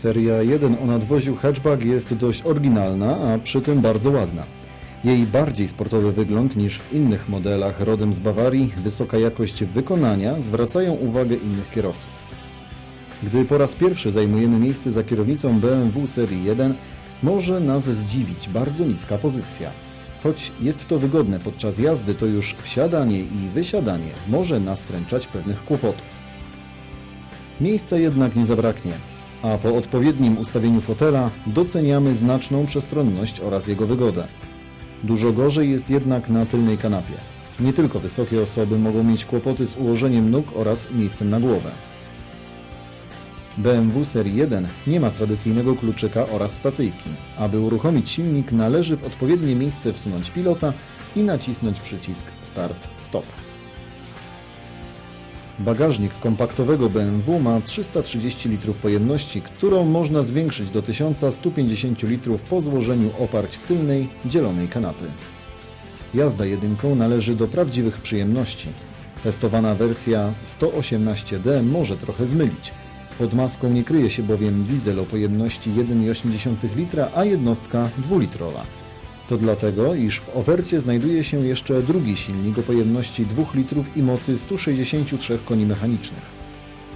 Seria 1 o nadwoziu hatchback jest dość oryginalna, a przy tym bardzo ładna. Jej bardziej sportowy wygląd niż w innych modelach rodem z Bawarii, wysoka jakość wykonania zwracają uwagę innych kierowców. Gdy po raz pierwszy zajmujemy miejsce za kierownicą BMW Serii 1, może nas zdziwić bardzo niska pozycja. Choć jest to wygodne podczas jazdy, to już wsiadanie i wysiadanie może nastręczać pewnych kłopotów. Miejsca jednak nie zabraknie, a po odpowiednim ustawieniu fotela doceniamy znaczną przestronność oraz jego wygodę. Dużo gorzej jest jednak na tylnej kanapie. Nie tylko wysokie osoby mogą mieć kłopoty z ułożeniem nóg oraz miejscem na głowę. BMW Serii 1 nie ma tradycyjnego kluczyka oraz stacyjki. Aby uruchomić silnik należy w odpowiednie miejsce wsunąć pilota i nacisnąć przycisk Start-Stop. Bagażnik kompaktowego BMW ma 330 litrów pojemności, którą można zwiększyć do 1150 litrów po złożeniu oparć tylnej, dzielonej kanapy. Jazda jedynką należy do prawdziwych przyjemności. Testowana wersja 118D może trochę zmylić. Pod maską nie kryje się bowiem diesel o pojemności 1,8 litra, a jednostka dwulitrowa. To dlatego, iż w ofercie znajduje się jeszcze drugi silnik o pojemności 2 litrów i mocy 163 koni mechanicznych.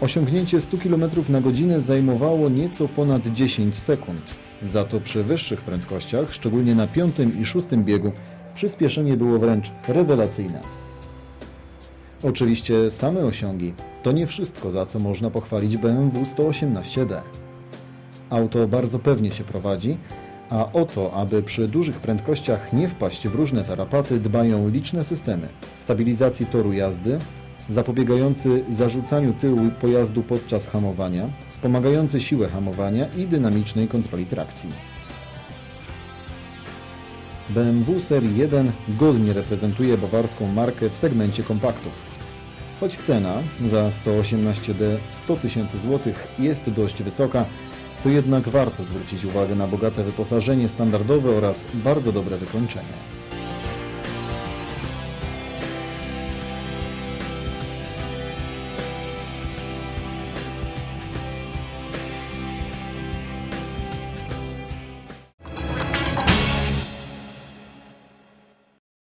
Osiągnięcie 100 km na godzinę zajmowało nieco ponad 10 sekund. Za to przy wyższych prędkościach, szczególnie na piątym i szóstym biegu, przyspieszenie było wręcz rewelacyjne. Oczywiście same osiągi to nie wszystko, za co można pochwalić BMW 118D. Auto bardzo pewnie się prowadzi, a o to, aby przy dużych prędkościach nie wpaść w różne tarapaty, dbają liczne systemy stabilizacji toru jazdy, zapobiegający zarzucaniu tyłu pojazdu podczas hamowania, wspomagający siłę hamowania i dynamicznej kontroli trakcji. BMW Serii 1 godnie reprezentuje bawarską markę w segmencie kompaktów. Choć cena za 118D 100 tysięcy złotych jest dość wysoka, to jednak warto zwrócić uwagę na bogate wyposażenie standardowe oraz bardzo dobre wykończenie.